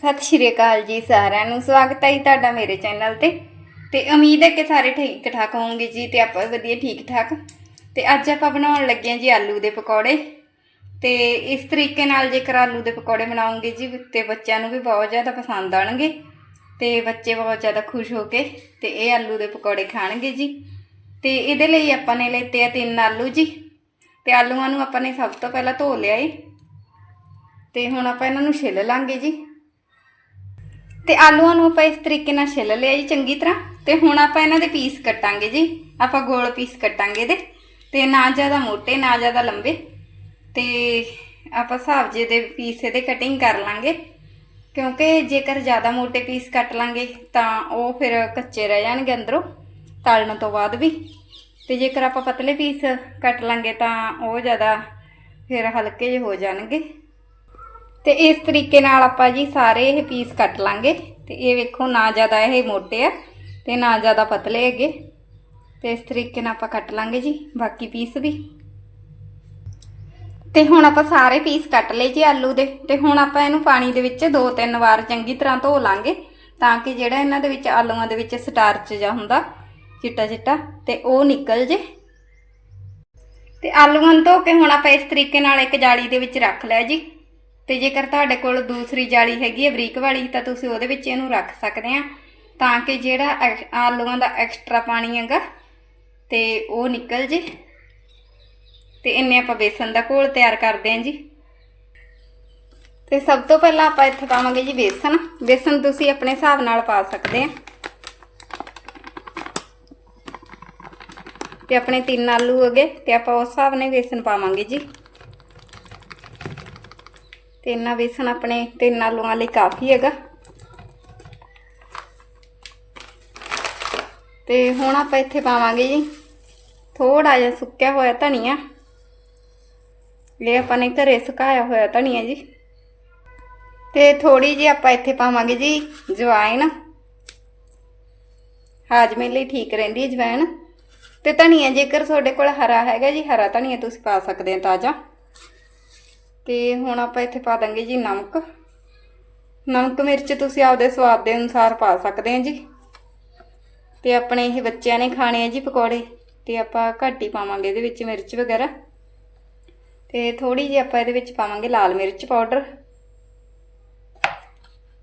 ਸਤਿ ਸ਼੍ਰੀ ਅਕਾਲ ਜੀ ਸਾਰਿਆਂ ਨੂੰ। ਸਵਾਗਤ ਹੈ ਜੀ ਤੁਹਾਡਾ ਮੇਰੇ ਚੈਨਲ ਤੇ। ਤੇ ਉਮੀਦ ਹੈ ਕਿ ਸਾਰੇ ਠੀਕ ਠਾਕ ਹੋਵੋਗੇ ਜੀ ਤੇ ਆਪਾਂ ਵੀ ਵਧੀਆ ਠੀਕ ਠਾਕ ਤੇ ਅੱਜ ਆਪਾਂ ਬਣਾਉਣ ਲੱਗੇ ਹਾਂ ਜੀ ਆਲੂ ਦੇ ਪਕੌੜੇ। ਤੇ ਇਸ ਤਰੀਕੇ ਨਾਲ ਜੇਕਰ ਆਲੂ ਦੇ ਪਕੌੜੇ ਬਣਾਉਂਗੇ ਜੀ ਤੇ ਬੱਚਿਆਂ ਨੂੰ ਵੀ ਬਹੁਤ ਜ਼ਿਆਦਾ ਪਸੰਦ ਆਣਗੇ ਤੇ ਬੱਚੇ ਬਹੁਤ ਜ਼ਿਆਦਾ ਖੁਸ਼ ਹੋ ਕੇ ਤੇ ਇਹ ਆਲੂ ਦੇ ਪਕੌੜੇ ਖਾਣਗੇ ਜੀ। ਤੇ ਇਹਦੇ ਲਈ ਆਪਾਂ ਨੇ ਲੈਤੇ ਆ ਤਿੰਨ ਆਲੂ ਜੀ। ਤੇ ਆਲੂਆਂ ਨੂੰ ਆਪਾਂ ਨੇ ਸਭ ਤੋਂ ਪਹਿਲਾਂ ਧੋ ਲਿਆ ਏ। ਤੇ ਹੁਣ ਆਪਾਂ ਇਹਨਾਂ ਨੂੰ ਛਿੱਲ ਲਾਂਗੇ ਜੀ। ਤੇ ਆਲੂਆਂ ਨੂੰ ਆਪਾਂ ਇਸ ਤਰੀਕੇ ਨਾਲ ਛਿੱਲ ਲਿਆ ਜੀ ਚੰਗੀ ਤਰ੍ਹਾਂ, ਤੇ ਹੁਣ ਆਪਾਂ ਇਹਨਾਂ ਦੇ ਪੀਸ ਕੱਟਾਂਗੇ ਜੀ। ਆਪਾਂ ਗੋਲ ਪੀਸ ਕੱਟਾਂਗੇ ਇਹਦੇ, ਤੇ ਨਾ ਜ਼ਿਆਦਾ ਮੋਟੇ, ਨਾ ਜ਼ਿਆਦਾ ਲੰਬੇ। ਤੇ ਆਪਾਂ ਹਿਸਾਬ ਜੇ ਦੇ ਪੀਸ ਇਹਦੇ ਕਟਿੰਗ ਕਰ ਲਾਂਗੇ। ਕਿਉਂਕਿ ਜੇਕਰ ਜ਼ਿਆਦਾ ਮੋਟੇ ਪੀਸ ਕੱਟ ਲਾਂਗੇ, ਤਾਂ ਉਹ ਫਿਰ ਕੱਚੇ ਰਹਿ ਜਾਣਗੇ ਅੰਦਰੋਂ, ਤਲਣ ਤੋਂ ਬਾਅਦ ਵੀ। ਤੇ ਜੇਕਰ ਆਪਾਂ ਪਤਲੇ ਪੀਸ ਕੱਟ ਲਾਂਗੇ, ਤਾਂ ਉਹ ਜ਼ਿਆਦਾ ਫਿਰ ਹਲਕੇ ਜਿਹੇ ਹੋ ਜਾਣਗੇ। ਤੇ ਇਸ ਤਰੀਕੇ ਨਾਲ ਆਪਾਂ ਜੀ ਸਾਰੇ ਇਹ ਪੀਸ ਕੱਟ ਲਾਂਗੇ। ਤੇ ਇਹ ਵੇਖੋ, ਨਾ ਜ਼ਿਆਦਾ ਇਹ ਮੋਟੇ ਆ ਤੇ ਨਾ ਜ਼ਿਆਦਾ ਪਤਲੇ ਹੈਗੇ। ਤੇ ਇਸ ਤਰੀਕੇ ਨਾਲ ਆਪਾਂ ਕੱਟ ਲਾਂਗੇ ਜੀ, ਬਾਕੀ ਪੀਸ ਵੀ। ਤੇ ਹੁਣ ਆਪਾਂ ਸਾਰੇ ਪੀਸ ਕੱਟ ਲਏ ਜੀ ਆਲੂ ਦੇ। ਤੇ ਹੁਣ ਆਪਾਂ ਇਹਨੂੰ ਪਾਣੀ ਦੇ ਵਿੱਚ ਦੋ ਤਿੰਨ ਵਾਰ ਚੰਗੀ ਤਰ੍ਹਾਂ ਧੋ ਲਾਂਗੇ ਤਾਂ ਕਿ ਜਿਹੜਾ ਇਹਨਾਂ ਦੇ ਵਿੱਚ ਆਲੂਆਂ ਦੇ ਵਿੱਚ ਸਟਾਰਚ ਜਾਂ ਹੁੰਦਾ, ਚਿੱਟਾ ਚਿੱਟਾ, ਤੇ ਉਹ ਨਿਕਲ ਜੇ। ਤੇ ਆਲੂਆਂ ਨੂੰ ਧੋ ਕੇ ਹੁਣ ਆਪਾਂ ਇਸ ਤਰੀਕੇ ਨਾਲ ਇੱਕ ਜਾਲੀ ਦੇ ਵਿੱਚ ਰੱਖ ਲਿਆ ਜੀ। ਤੇ ਜੇਕਰ ਤੁਹਾਡੇ ਕੋਲ ਦੂਸਰੀ ਜਾਲੀ ਹੈਗੀ ਹੈ ਬਰੀਕ ਵਾਲੀ, ਤਾਂ ਤੁਸੀਂ ਉਹਦੇ ਵਿੱਚ ਇਹਨੂੰ ਰੱਖ ਸਕਦੇ ਆ। ਤਾਂ ਕਿ ਜਿਹੜਾ ਐਕ- ਆਲੂਆਂ ਦਾ ਐਕਸਟਰਾ ਪਾਣੀ ਹੈਗਾ, ਤੇ ਉਹ ਨਿਕਲ ਜੇ। ਤੇ ਇੰਨੇ ਆਪਾਂ ਬੇਸਨ ਦਾ ਘੋਲ ਤਿਆਰ ਕਰਦੇ ਹਾਂ ਜੀ। ਤੇ ਸਭ ਤੋਂ ਪਹਿਲਾਂ ਆਪਾਂ ਇੱਥੇ ਪਾਵਾਂਗੇ ਜੀ ਬੇਸਨ। ਬੇਸਨ ਤੁਸੀਂ ਆਪਣੇ ਹਿਸਾਬ ਨਾਲ ਪਾ ਸਕਦੇ ਆ। ਤੇ ਆਪਣੇ ਤਿੰਨ ਆਲੂ ਹੋ ਗਏ ਤੇ ਆਪਾਂ ਉਸ ਹਿਸਾਬ ਨਾਲ ਬੇਸਨ ਪਾਵਾਂਗੇ ਜੀ। ਤੇ ਇੰਨਾ ਬੇਸਨ ਆਪਣੇ ਤਿੰਨ ਆਲੂਆਂ ਲਈ ਕਾਫੀ ਹੈਗਾ। ਤੇ ਹੁਣ ਆਪਾਂ ਇੱਥੇ ਪਾਵਾਂਗੇ ਜੀ ਥੋੜਾ ਜਿਹਾ ਸੁੱਕਿਆ ਹੋਇਆ ਧਨੀਆ। ਇਹ ਆਪਾਂ ਨੇ ਘਰੇ ਸੁਕਾਇਆ ਹੋਇਆ ਧਨੀਆ ਜੀ। ਤੇ ਥੋੜੀ ਜਿਹੀ ਆਪਾਂ ਇੱਥੇ ਪਾਵਾਂਗੇ ਜੀ ਜਵਾਇਨ ਹਾਜਮੇ ਲਈ ਠੀਕ ਰਹਿੰਦੀ ਹੈ ਜਵੈਣ ਤੇ ਧਨੀਆ ਜੇਕਰ ਤੁਹਾਡੇ ਕੋਲ ਹਰਾ ਹੈਗਾ ਜੀ, ਹਰਾ ਧਨੀਆ ਤੁਸੀਂ ਪਾ ਸਕਦੇ ਹੋ ਤਾਜ਼ਾ। ਤੇ ਹੁਣ ਆਪਾਂ ਇੱਥੇ ਪਾ ਦਾਂਗੇ ਜੀ ਨਮਕ। ਨਮਕ ਮਿਰਚ ਤੁਸੀਂ ਆਪਦੇ ਸਵਾਦ ਦੇ ਅਨੁਸਾਰ ਪਾ ਸਕਦੇ ਹੋ ਜੀ। ਤੇ ਆਪਣੇ ਇਹ ਬੱਚਿਆਂ ਨੇ ਖਾਣੇ ਆ ਜੀ ਪਕੌੜੇ, ਤੇ ਆਪਾਂ ਘੱਟ ਹੀ ਪਾਵਾਂਗੇ ਇਹਦੇ ਵਿੱਚ ਮਿਰਚ ਵਗੈਰਾ। ਤੇ ਥੋੜੀ ਜਿਹੀ ਆਪਾਂ ਇਹਦੇ ਵਿੱਚ ਪਾਵਾਂਗੇ ਲਾਲ ਮਿਰਚ ਪਾਊਡਰ।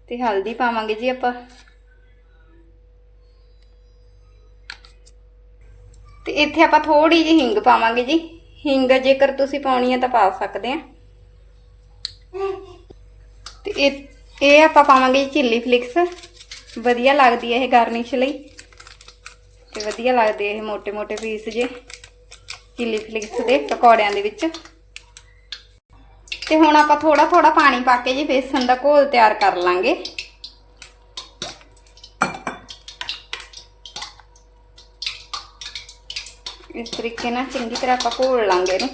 ਤੇ ਹਲਦੀ ਪਾਵਾਂਗੇ ਜੀ ਆਪਾਂ। ਤੇ ਇੱਥੇ ਆਪਾਂ ਥੋੜੀ ਜਿਹੀ ਹਿੰਗ ਪਾਵਾਂਗੇ ਜੀ। ਹਿੰਗ ਜੇਕਰ ਤੁਸੀਂ ਪਾਉਣੀ ਹੈ ਤਾਂ ਪਾ ਸਕਦੇ ਆ। ਤੇ ਇਹ ਇਹ ਆਪਾਂ ਪਾਵਾਂਗੇ ਚਿੱਲੀ ਫਲਿਕਸ ਵਧੀਆ ਲੱਗਦੀ ਹੈ ਇਹ ਗਾਰਨਿਸ਼ ਲਈ। ਤੇ ਵਧੀਆ ਲੱਗਦੇ ਇਹ ਮੋਟੇ ਮੋਟੇ ਪੀਸ ਜੇ ਚਿੱਲੀ ਫਲਿਕਸ ਦੇ ਪਕੌੜਿਆਂ ਦੇ ਵਿੱਚ। ਤੇ ਹੁਣ ਆਪਾਂ ਥੋੜਾ ਥੋੜਾ ਪਾਣੀ ਪਾ ਕੇ ਜੀ ਬੇਸਨ ਦਾ ਘੋਲ ਤਿਆਰ ਕਰ ਲਾਂਗੇ। ਇਸ ਤਰੀਕੇ ਨਾਲ ਚੰਗੀ ਤਰ੍ਹਾਂ ਆਪਾਂ ਘੋਲ ਲਾਂਗੇ ਨੇ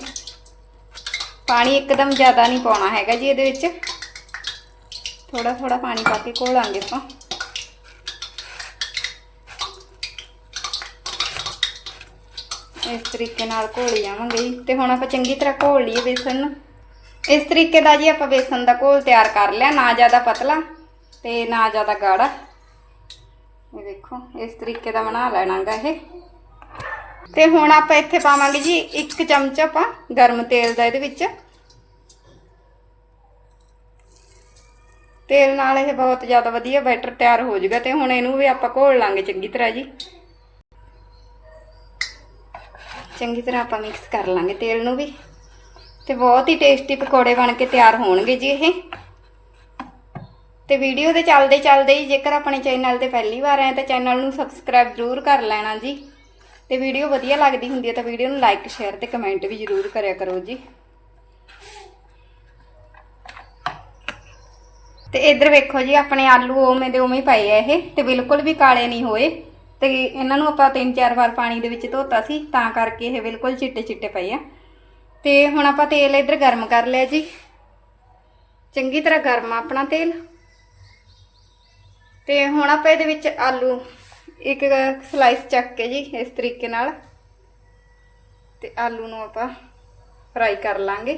ਪਾਣੀ ਇੱਕਦਮ ਜ਼ਿਆਦਾ ਨਹੀਂ ਪਾਉਣਾ ਹੈਗਾ ਜੀ ਇਹਦੇ ਵਿੱਚ। ਥੋੜਾ ਥੋੜਾ ਪਾਣੀ ਪਾ ਕੇ ਘੋਲਾਂਗੇ ਆਪਾਂ। ਇਸ ਤਰੀਕੇ ਨਾਲ ਘੋਲੀ ਜਾਵਾਂਗੇ ਜੀ। ਤੇ ਹੁਣ ਆਪਾਂ ਚੰਗੀ ਤਰ੍ਹਾਂ ਘੋਲ ਲਈਏ ਬੇਸਨ ਨੂੰ। ਇਸ ਤਰੀਕੇ ਦਾ ਜੀ ਆਪਾਂ ਬੇਸਨ ਦਾ ਘੋਲ ਤਿਆਰ ਕਰ ਲਿਆ, ਨਾ ਜ਼ਿਆਦਾ ਪਤਲਾ ਤੇ ਨਾ ਜ਼ਿਆਦਾ ਗਾੜਾ। ਇਹ ਦੇਖੋ, ਇਸ ਤਰੀਕੇ ਦਾ ਬਣਾ ਲੈਣਾਗਾ ਇਹ। ਤੇ ਹੁਣ ਆਪਾਂ ਇੱਥੇ ਪਾਵਾਂਗੇ ਜੀ ਇੱਕ ਚਮਚ ਆਪਾਂ ਗਰਮ ਤੇਲ ਦਾ ਇਹਦੇ ਵਿੱਚ। ਤੇਲ ਨਾਲ ਇਹ ਬਹੁਤ ਜ਼ਿਆਦਾ ਵਧੀਆ ਬੈਟਰ ਤਿਆਰ ਹੋ ਜਾਊਗਾ ਤੇ ਹੁਣ ਇਹਨੂੰ ਵੀ ਆਪਾਂ ਘੋਲ ਲਾਂਗੇ ਚੰਗੀ ਤਰ੍ਹਾਂ ਜੀ। ਚੰਗੀ ਤਰ੍ਹਾਂ ਆਪਾਂ ਮਿਕਸ ਕਰ ਲਾਂਗੇ ਤੇਲ ਨੂੰ ਵੀ। ਤੇ ਬਹੁਤ ਹੀ ਟੇਸਟੀ ਪਕੌੜੇ ਬਣ ਕੇ ਤਿਆਰ ਹੋਣਗੇ ਜੀ ਇਹ। ਤੇ ਵੀਡੀਓ ਦੇ ਚੱਲਦੇ ਚੱਲਦੇ ਹੀ ਜੇਕਰ ਆਪਣੇ ਚੈਨਲ ਤੇ ਪਹਿਲੀ ਵਾਰ ਆਏ ਤਾਂ ਚੈਨਲ ਨੂੰ ਸਬਸਕ੍ਰਾਈਬ ਜ਼ਰੂਰ ਕਰ ਲੈਣਾ ਜੀ। ਤੇ ਵੀਡੀਓ ਵਧੀਆ ਲੱਗਦੀ ਹੁੰਦੀ ਹੈ ਤਾਂ ਵੀਡੀਓ ਨੂੰ ਲਾਈਕ ਸ਼ੇਅਰ ਤੇ ਕਮੈਂਟ ਵੀ ਜ਼ਰੂਰ ਕਰਿਆ ਕਰੋ ਜੀ। ਤੇ ਇੱਧਰ ਵੇਖੋ ਜੀ, ਆਪਣੇ ਆਲੂ ਉਵੇਂ ਦੇ ਉਵੇਂ ਹੀ ਪਏ ਆ ਇਹ ਤੇ ਬਿਲਕੁਲ ਵੀ ਕਾਲੇ ਨਹੀਂ ਹੋਏ। ਤੇ ਇਹਨਾਂ ਨੂੰ ਆਪਾਂ ਤਿੰਨ ਚਾਰ ਵਾਰ ਪਾਣੀ ਦੇ ਵਿੱਚ ਧੋਤਾ ਸੀ, ਤਾਂ ਕਰਕੇ ਇਹ ਬਿਲਕੁਲ ਚਿੱਟੇ ਚਿੱਟੇ ਪਏ ਆ। ਤੇ ਹੁਣ ਆਪਾਂ ਤੇਲ ਇੱਧਰ ਗਰਮ ਕਰ ਲਿਆ ਜੀ। ਚੰਗੀ ਤਰ੍ਹਾਂ ਗਰਮ ਆ ਆਪਣਾ ਤੇਲ। ਤੇ ਹੁਣ ਆਪਾਂ ਇਹਦੇ ਵਿੱਚ ਆਲੂ ਇੱਕ ਸਲਾਈਸ ਚੱਕ ਕੇ ਜੀ, ਇਸ ਤਰੀਕੇ ਨਾਲ। ਤੇ ਆਲੂ ਨੂੰ ਆਪਾਂ ਫਰਾਈ ਕਰ ਲਾਂਗੇ।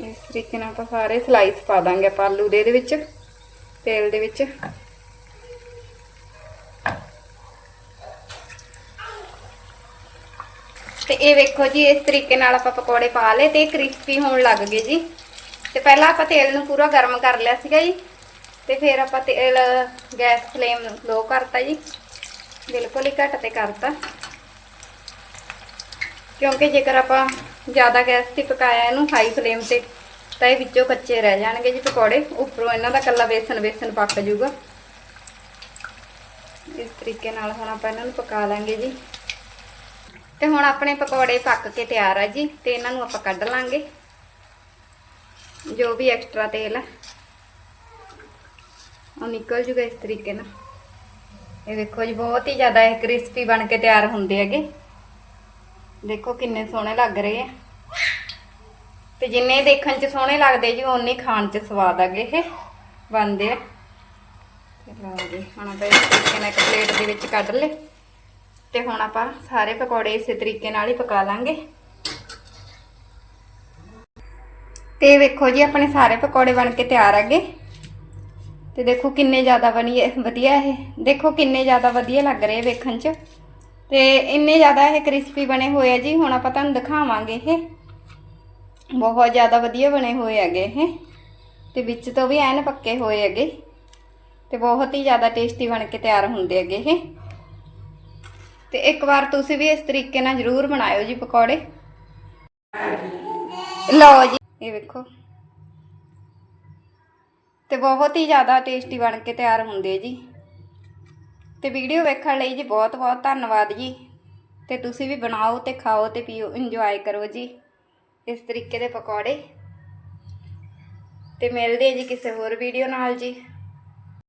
ਇਸ ਤਰੀਕੇ ਨਾਲ ਆਪਾਂ ਸਾਰੇ ਸਲਾਈਸ ਪਾ ਦਾਂਗੇ ਆਪਾਂ ਆਲੂ ਦੇ, ਇਹਦੇ ਵਿੱਚ, ਤੇਲ ਦੇ ਵਿੱਚ। ਤੇ ਇਹ ਵੇਖੋ ਜੀ, ਇਸ ਤਰੀਕੇ ਨਾਲ ਆਪਾਂ ਪਕੌੜੇ ਪਾ ਲਏ ਤੇ ਕ੍ਰਿਸਪੀ ਹੋਣ ਲੱਗ ਗਏ ਜੀ। ਤੇ ਪਹਿਲਾਂ ਆਪਾਂ ਤੇਲ ਨੂੰ ਪੂਰਾ ਗਰਮ ਕਰ ਲਿਆ ਸੀਗਾ ਜੀ, ਤੇ ਫਿਰ ਆਪਾਂ ਤੇਲ, ਗੈਸ ਫਲੇਮ ਲੋ ਕਰਤਾ ਜੀ, ਬਿਲਕੁਲ ਹੀ ਘੱਟ ਤੇ ਕਰਤਾ। ਕਿਉਂਕਿ ਜੇਕਰ ਆਪਾਂ ਜ਼ਿਆਦਾ ਗੈਸ ਤੇ ਪਕਾਇਆ ਇਹਨੂੰ ਹਾਈ ਫਲੇਮ ਤੇ, ਤਾਂ ਇਹ ਵਿੱਚੋਂ ਕੱਚੇ ਰਹਿ ਜਾਣਗੇ ਜੀ ਪਕੌੜੇ, ਉੱਪਰੋਂ ਇਹਨਾਂ ਦਾ ਕੱਲਾ ਬੇਸਨ ਬੇਸਨ ਪੱਕ ਜਾਊਗਾ। ਇਸ ਤਰੀਕੇ ਨਾਲ ਹੁਣ ਆਪਾਂ ਇਹਨਾਂ ਨੂੰ ਪਕਾ ਲਾਂਗੇ ਜੀ। ਤੇ ਹੁਣ ਆਪਣੇ ਪਕੌੜੇ ਪੱਕ ਕੇ ਤਿਆਰ ਆ ਜੀ, ਤੇ ਇਹਨਾਂ ਨੂੰ ਆਪਾਂ ਕੱਢ ਲਾਂਗੇ। ਜੋ ਵੀ ਐਕਸਟਰਾ ਤੇਲ ਹੈ ਉਹ ਨਿਕਲ ਜੂਗਾ ਇਸ ਤਰੀਕੇ ਨਾਲ। ਇਹ ਵੇਖੋ ਜੀ, ਬਹੁਤ ਹੀ ਜ਼ਿਆਦਾ ਇਹ ਕ੍ਰਿਸਪੀ ਬਣ ਕੇ ਤਿਆਰ ਹੁੰਦੇ ਹੈਗੇ। ਦੇਖੋ ਕਿੰਨੇ ਸੋਹਣੇ ਲੱਗ ਰਹੇ ਆ। ਤੇ ਜਿੰਨੇ ਦੇਖਣ 'ਚ ਸੋਹਣੇ ਲੱਗਦੇ ਜੀ, ਓਨੇ ਖਾਣ 'ਚ ਸਵਾਦ ਆਗੇ ਇਹ, ਬਣਦੇ ਆ। ਲਓ ਜੀ, ਹੁਣ ਆਪਾਂ ਇਸ ਤਰੀਕੇ ਨਾਲ ਇੱਕ ਪਲੇਟ ਦੇ ਵਿੱਚ ਕੱਢ ਲਏ। ਤੇ ਹੁਣ ਆਪਾਂ ਸਾਰੇ ਪਕੌੜੇ ਇਸੇ ਤਰੀਕੇ ਨਾਲ ਹੀ ਪਕਾ ਲਾਂਗੇ। ਤੇ ਵੇਖੋ ਜੀ, ਆਪਣੇ ਸਾਰੇ ਪਕੌੜੇ ਬਣ ਕੇ ਤਿਆਰ ਆਗੇ ਤੇ ਦੇਖੋ ਕਿੰਨੇ ਜ਼ਿਆਦਾ ਬਣੀ ਵਧੀਆ ਇਹ। ਦੇਖੋ ਕਿੰਨੇ ਜ਼ਿਆਦਾ ਵਧੀਆ ਲੱਗ ਰਹੇ ਵੇਖਣ 'ਚ। ਤੇ ਇੰਨੇ ਜ਼ਿਆਦਾ ਇਹ ਕ੍ਰਿਸਪੀ ਬਣੇ ਹੋਏ ਆ ਜੀ, ਹੁਣ ਆਪਾਂ ਤੁਹਾਨੂੰ ਦਿਖਾਵਾਂਗੇ ਇਹ। ਬਹੁਤ ਜ਼ਿਆਦਾ ਵਧੀਆ ਬਣੇ ਹੋਏ ਹੈਗੇ ਇਹ। ਤੇ ਵਿੱਚ ਤੋਂ ਵੀ ਐਨ ਪੱਕੇ ਹੋਏ ਹੈਗੇ। ਤੇ ਬਹੁਤ ਹੀ ਜ਼ਿਆਦਾ ਟੇਸਟੀ ਬਣ ਕੇ ਤਿਆਰ ਹੁੰਦੇ ਹੈਗੇ ਇਹ। ਤੇ ਇੱਕ ਵਾਰ ਤੁਸੀਂ ਵੀ ਇਸ ਤਰੀਕੇ ਨਾਲ ਜ਼ਰੂਰ ਬਣਾਇਓ ਜੀ ਪਕੌੜੇ। ਲਓ ਜੀ। ਇਹ ਵੇਖੋ। ਤੇ ਬਹੁਤ ਹੀ ਜ਼ਿਆਦਾ ਟੇਸਟੀ ਬਣ ਕੇ ਤਿਆਰ ਹੁੰਦੇ ਜੀ। ਤੇ ਵੀਡੀਓ ਵੇਖਣ ਲਈ ਜੀ ਬਹੁਤ ਬਹੁਤ ਧੰਨਵਾਦ ਜੀ। ਤੇ ਤੁਸੀਂ ਵੀ ਬਣਾਓ ਤੇ ਖਾਓ ਤੇ ਪੀਓ ਇੰਜੋਏ ਕਰੋ ਜੀ ਇਸ ਤਰੀਕੇ ਦੇ ਪਕੌੜੇ। ਤੇ ਮਿਲਦੇ ਜੀ ਕਿਸੇ ਹੋਰ ਵੀਡੀਓ ਨਾਲ ਜੀ।